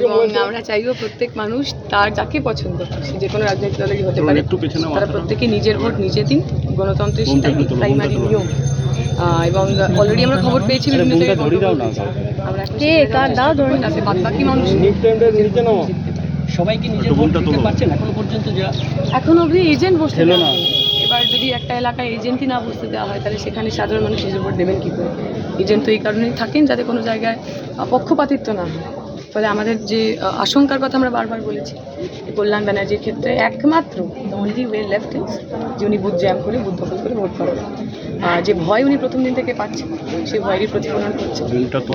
এবং আমরা চাইব প্রত্যেক মানুষ তার যাকে পছন্দ সে যে কোনো রাজনৈতিক দলেরই হতে পারে। তারা প্রত্যেকে নিজের ভোট নিজে দিন। গণতন্ত্রের সেটাই প্রাইমারি নিয়ম। এবং অলরেডি আমরা খবর পেয়েছি বিভিন্ন জায়গায় বাদ বাকি মানুষ সবাই কি নিজের ভোট দিতে পারছেন এখনও পর্যন্ত যারা এখন অবধি এজেন্ট বসতে দেওয়া হয়নি। এবার যদি একটা এলাকায় এজেন্টই না বসতে দেওয়া হয় তাহলে সেখানে সাধারণ মানুষ নিজের ভোট দেবেন কী করে? এজেন্ট তো এই কারণেই থাকেন যাতে কোনো জায়গায় পক্ষপাতিত্ব না হয়। ফলে আমাদের যে আশঙ্কার কথা আমরা বারবার বলেছি। কল্যাণ ব্যানার্জির ক্ষেত্রে একমাত্র অনলি ওয়ে লেফট ইজ যে উনি বুথ জ্যাম করে বুথ দখল করে ভোট করেন আহ, যে ভয় উনি প্রথম দিন থেকে পাচ্ছেন সেই ভয়েরই প্রতিফলন করছে।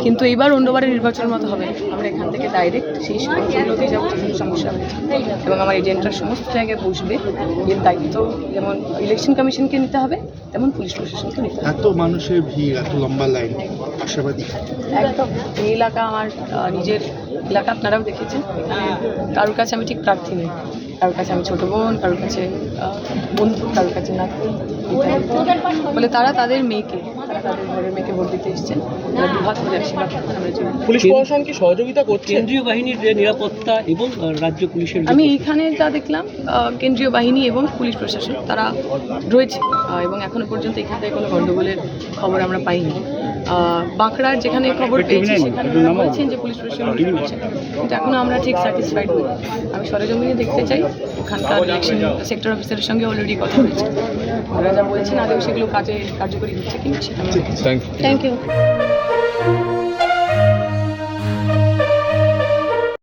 কিন্তু এইবার অন্যবারের নির্বাচন মতো হবে আমরা এখান থেকে ডাইরেক্ট সেই সমস্যাগুলোতে যাব যেখানে সমস্যা হয়েছে এবং আমার এজেন্টরা সমস্ত জায়গায় বসবে। এর দায়িত্ব যেমন ইলেকশন কমিশনকে নিতে হবে তেমন পুলিশ প্রশাসনকে নিতে হবে। এত মানুষের ভিড় এত লম্বা লাইন আশাবাদী। একদম। এই এলাকা আমার নিজের এলাকা আপনারাও দেখেছেন। কারোর কাছে আমি ঠিক প্রার্থী নেই কারোর কাছে আমি ছোটো বোন কারোর কাছে বন্ধু কারোর কাছে না বলে তারা তাদের মেয়েকে তারা তাদের ঘরের মেয়েকে ভোট দিতে এসছেন। পুলিশ প্রশাসন কি সহযোগিতা করছে? কেন্দ্রীয় বাহিনীর যে নিরাপত্তা এবং রাজ্য পুলিশের আমি এইখানে যা দেখলাম কেন্দ্রীয় বাহিনী এবং পুলিশ প্রশাসন তারা রয়েছে। এবং এখনও পর্যন্ত এখান থেকে কোনো গণ্ডগোলের খবর আমরা পাইনি। বাঁকড়ার যেখানে খবর পেয়েছি সেখানে বলছেন যে পুলিশ প্রশাসন করছে। কিন্তু এখনও আমরা ঠিক স্যাটিসফাইড নই আমি সরেজমিনে দেখতে চাই ওখানকার ইলেকশন সেক্টর অফিসারের সঙ্গে অলরেডি কথা হয়েছে। ওরা যা বলেছেন আদৌ সেগুলো কাজে কার্যকরী হচ্ছে কি সেটা থ্যাংক ইউ